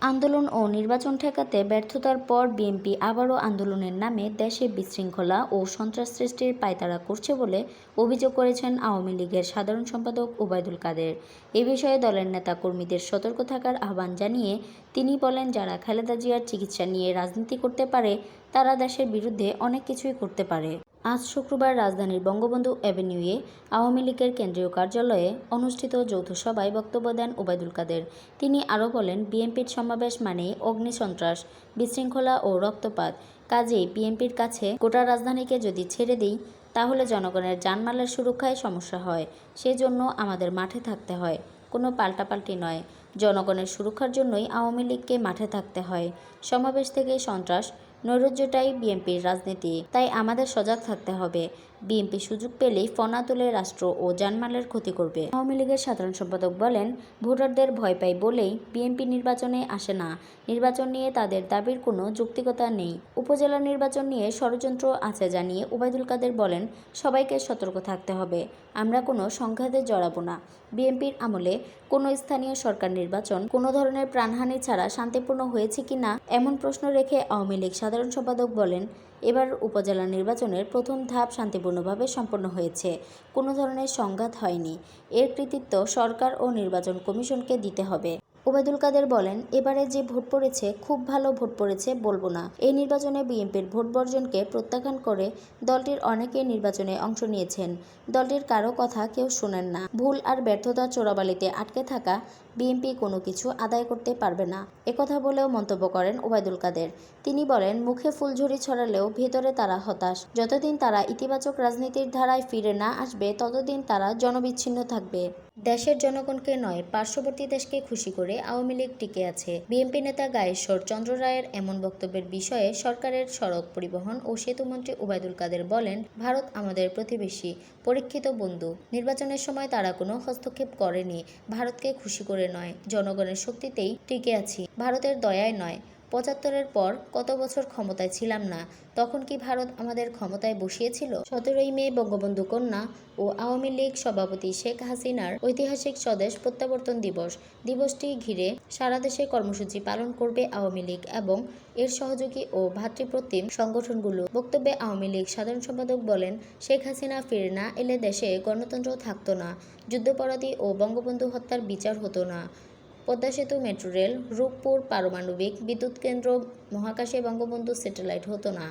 আন্দোলন ও নির্বাচন ঠেকাতে ব্যর্থতার পর বিএনপি আবারও আন্দোলনের নামে দেশে বিশৃঙ্খলা ও সন্ত্রাস সৃষ্টির পায়তারা করছে বলে অভিযোগ করেছেন আওয়ামী লীগের সাধারণ সম্পাদক ওবায়দুল কাদের। এ বিষয়ে দলের নেতা কর্মীদের সতর্ক থাকার আহ্বান জানিয়ে তিনি বলেন, যারা খালেদা জিয়ার চিকিৎসা নিয়ে রাজনীতি করতে পারে, তারা দেশের বিরুদ্ধে অনেক কিছুই করতে পারে। আজ শুক্রবার রাজধানীর বঙ্গবন্ধু অ্যাভিনিউয়ে আওয়ামী লীগের কেন্দ্রীয় কার্যালয়ে অনুষ্ঠিত যৌথ সভায় বক্তব্য দেন ওবায়দুল কাদের। তিনি আরও বলেন, বিএনপির সমাবেশ মানেই অগ্নিসন্ত্রাস বিশৃঙ্খলা ও রক্তপাত। কাজেই বিএনপির কাছে গোটা রাজধানীকে যদি ছেড়ে দিই, তাহলে জনগণের জানমালের সুরক্ষায় সমস্যা হয়। সেজন্য আমাদের মাঠে থাকতে হয়। কোনো পাল্টাপাল্টি নয়। জনগণের সুরক্ষার জন্যই আওয়ামী লীগকে মাঠে থাকতে হয়। সমাবেশ থেকে সন্ত্রাস নৈরাজ্যটাই বিএনপির রাজনীতি তাই আমাদের সজাগ থাকতে হবে। বিএনপি সুযোগ পেলেই ফনা তুলে রাষ্ট্র ও জানমালের ক্ষতি করবে। আওয়ামী লীগের সাধারণ সম্পাদক বলেন, ভোটারদের ভয় পাই বলেই বিএনপি নির্বাচনে আসে না। নির্বাচন নিয়ে তাদের দাবির কোনো যৌক্তিকতা নেই। উপজেলা নির্বাচন নিয়ে ষড়যন্ত্র আছে জানিয়ে ওবায়দুল কাদের বলেন, সবাইকে সতর্ক থাকতে হবে। আমরা কোনো সংঘাতে জড়াবো না। বিএনপির আমলে কোনো স্থানীয় সরকার নির্বাচন, কোনো ধরনের প্রাণহানি ছাড়া শান্তিপূর্ণ হয়েছে কি না, এমন প্রশ্ন রেখে আওয়ামী লীগ সাধারণ সম্পাদক বলেন, এবার উপজেলা নির্বাচনের প্রথম ধাপ শান্তিপূর্ণভাবে সম্পন্ন হয়েছে। কোনো ধরনের সংঘাত হয়নি। এর কৃতিত্ব সরকার ও নির্বাচন কমিশনকে দিতে হবে। ওবায়দুল কাদের বলেন, এবারে যে ভোট পড়েছে, খুব ভালো ভোট পড়েছে, বলব না। এই নির্বাচনে বিএনপির ভোট বর্জনকে প্রত্যাখ্যান করে দলটির অনেকেই নির্বাচনে অংশ নিয়েছেন। দলটির কারও কথা কেউ শোনেন না। ভুল আর ব্যর্থতা চোরাবালিতে আটকে থাকা বিএনপি কোনো কিছু আদায় করতে পারবে না। একথা বলেও মন্তব্য করেন ওবায়দুল কাদের। তিনি বলেন, মুখে ফুলঝুরি ছড়ালেও ভেতরে তারা হতাশ। যতদিন তারা ইতিবাচক রাজনীতির ধারায় ফিরে না আসবে, ততদিন তারা জনবিচ্ছিন্ন থাকবে। দেশের জনগণকে নয়, পার্শ্ববর্তী দেশকে খুশি করে আওয়ামী লীগ টিকে আছে। বিএনপি নেতা গায়েশ্বর চন্দ্র রায়ের এমন বক্তব্যের বিষয়ে সরকারের সড়ক পরিবহন ও সেতুমন্ত্রী ওবায়দুল কাদের বলেন, ভারত আমাদের প্রতিবেশী, পরীক্ষিত বন্ধু। নির্বাচনের সময় তারা কোনো হস্তক্ষেপ করেনি। ভারতকে খুশি করে নয়। জনগণের শক্তিতেই টিকে আছি। ভারতের দয়ায় নয়। পঁচাত্তরের পর কত বছর ক্ষমতায় ছিলাম না, তখন কি ভারত আমাদের ক্ষমতায় বসিয়েছিল? সতেরোই মে বঙ্গবন্ধু কন্যা ও আওয়ামী লীগ সভাপতি শেখ হাসিনার ঐতিহাসিক স্বদেশ প্রত্যাবর্তন দিবস। দিবসটি ঘিরে সারা দেশে কর্মসূচি পালন করবে আওয়ামী লীগ এবং এর সহযোগী ও ভাতৃপ্রতিম সংগঠনগুলো। বক্তব্যে আওয়ামী লীগ সাধারণ সম্পাদক বলেন, শেখ হাসিনা ফিরে না এলে দেশে গণতন্ত্র থাকতো না, যুদ্ধাপরাধী ও বঙ্গবন্ধু হত্যার বিচার হতো না। পদ্মা সেতু মেট্রো রেল রূপপুর পারমাণবিক বিদ্যুৎ কেন্দ্র মহাকাশে বঙ্গবন্ধু স্যাটেলাইট হতো না।